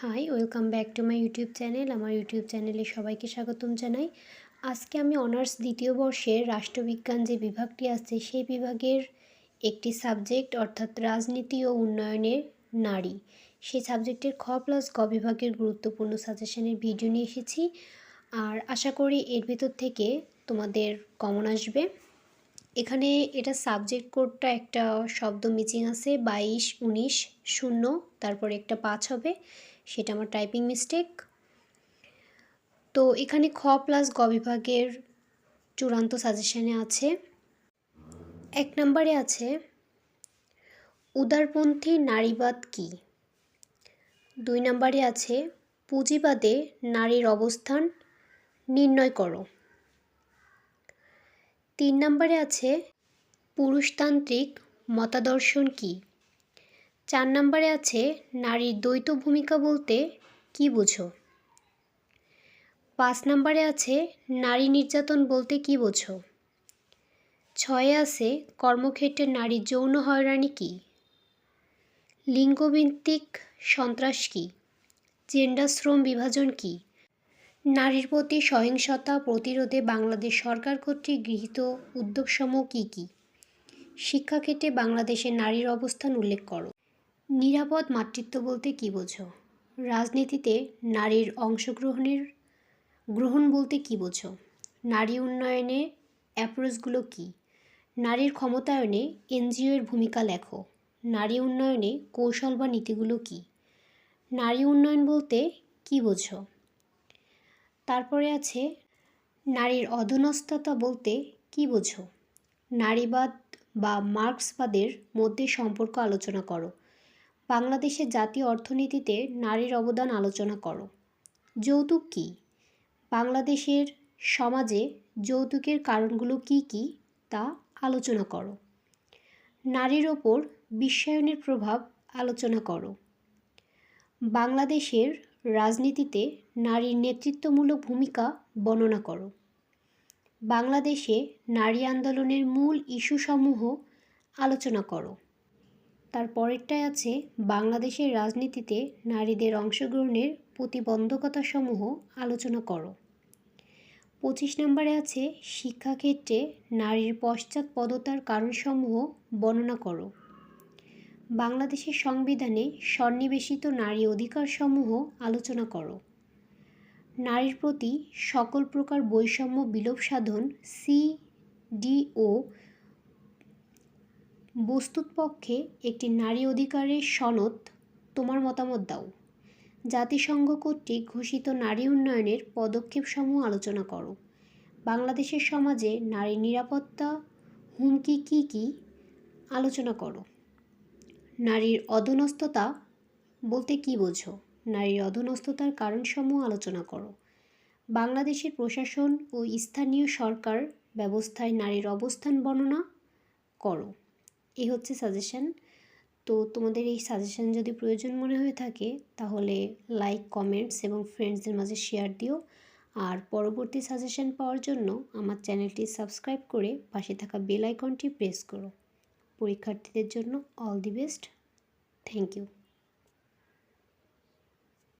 Hi welcome back to my YouTube channel আমার YouTube চ্যানেলে সবাইকে স্বাগতম জানাই। আজকে আমি অনার্স দ্বিতীয় বর্ষের রাষ্ট্রবিজ্ঞান যে বিভাগটি আছে, সেই বিভাগের একটি সাবজেক্ট অর্থাৎ রাজনীতি ও উন্নয়নের নারী। সেই সাবজেক্টের খ প্লাস গ বিভাগের গুরুত্বপূর্ণ সাজেশনের ভিডিও নিয়ে এসেছি। আর আশা করি এর ভেতর থেকে তোমাদের কমন আসবে। এখানে এটা সাবজেক্ট কোডটা একটা শব্দ মিচিং আছে, বাইশ, উনিশ, শূন্য, তারপরে একটা পাঁচ হবে। সেটা আমার টাইপিং মিস্টেক তো এখানে খ প্লাস গ বিভাগের চূড়ান্ত সাজেশনে আছে। এক নম্বরে আছে, উদারপন্থী নারীবাদ কি? দুই নম্বরে আছে, পুঁজিবাদে নারীর অবস্থান নির্ণয় করো। তিন নম্বরে আছে, পুরুষতান্ত্রিক মতাদর্শন কি? চার নম্বরে আছে, নারীর দ্বৈত ভূমিকা বলতে কি বোঝো? পাঁচ নম্বরে আছে, নারী নির্যাতন বলতে কি বোঝো? ছয়ে আছে, কর্মক্ষেত্রে নারীর যৌন হয়রানি কী? লিঙ্গভিত্তিক সন্ত্রাস কী? জেন্ডার শ্রম বিভাজন কী? নারীর প্রতি সহিংসতা প্রতিরোধে বাংলাদেশ সরকার কর্তৃক গৃহীত উদ্যোগসমূহ কী কী? শিক্ষাক্ষেত্রে বাংলাদেশের নারীর অবস্থান উল্লেখ করো। নিরাপদ মাতৃত্ব বলতে কী বোঝো? রাজনীতিতে নারীর অংশগ্রহণের, গ্রহণ বলতে কী বোঝো? নারী উন্নয়নে অ্যাপ্রোচগুলো কী? নারীর ক্ষমতায়নে এনজিও এর ভূমিকা লেখো। নারী উন্নয়নে কৌশল বা নীতিগুলো কী? নারী উন্নয়ন বলতে কী বোঝো? তারপরে আছে, নারীর অধনস্থতা বলতে কী বোঝো? নারীবাদ বা মার্ক্সবাদের মধ্যে সম্পর্ক আলোচনা করো। বাংলাদেশের জাতীয় অর্থনীতিতে নারীর অবদান আলোচনা করো। যৌতুক কী? বাংলাদেশের সমাজে যৌতুকের কারণগুলো কি কি তা আলোচনা করো। নারীর ওপর বিশ্বায়নের প্রভাব আলোচনা করো। বাংলাদেশের রাজনীতিতে নারীর নেতৃত্বমূলক ভূমিকা বর্ণনা করো। বাংলাদেশে নারী আন্দোলনের মূল ইস্যুসমূহ আলোচনা করো। তার পরেরটায় আছে, বাংলাদেশের রাজনীতিতে নারীদের অংশগ্রহণের প্রতিবন্ধকতাসমূহ আলোচনা করো। পঁচিশ নম্বরে আছে, শিক্ষাক্ষেত্রে নারীর পশ্চাৎপদতার কারণসমূহ বর্ণনা করো। বাংলাদেশের সংবিধানে সন্নিবেশিত নারী অধিকারসমূহ আলোচনা করো। নারীর প্রতি সকল প্রকার বৈষম্য বিলোপ সাধন সিডিও বস্তুতপক্ষে একটি নারী অধিকারের সনদ তোমার মতামত দাও। জাতিসংঘ কর্তৃক ঘোষিত নারী উন্নয়নের পদক্ষেপসমূহ আলোচনা করো। বাংলাদেশের সমাজে নারী নিরাপত্তা হুমকি কী কী আলোচনা করো। নারীর অধনস্থতা বলতে কী বোঝো? নারীর অধনস্থতার কারণসমূহ আলোচনা করো। বাংলাদেশের প্রশাসন ও স্থানীয় সরকার ব্যবস্থায় নারীর অবস্থান বর্ণনা করো। এই হচ্ছে সাজেশান তো তোমাদের এই সাজেশান যদি প্রয়োজন মনে হয়ে থাকে, তাহলে লাইক কমেন্টস এবং ফ্রেন্ডসদের মাঝে শেয়ার দিও। আর পরবর্তী সাজেশান পাওয়ার জন্য আমার চ্যানেলটি সাবস্ক্রাইব করে পাশে থাকা বেল আইকনটি প্রেস করো। পরীক্ষার্থীদের জন্য all the best thank you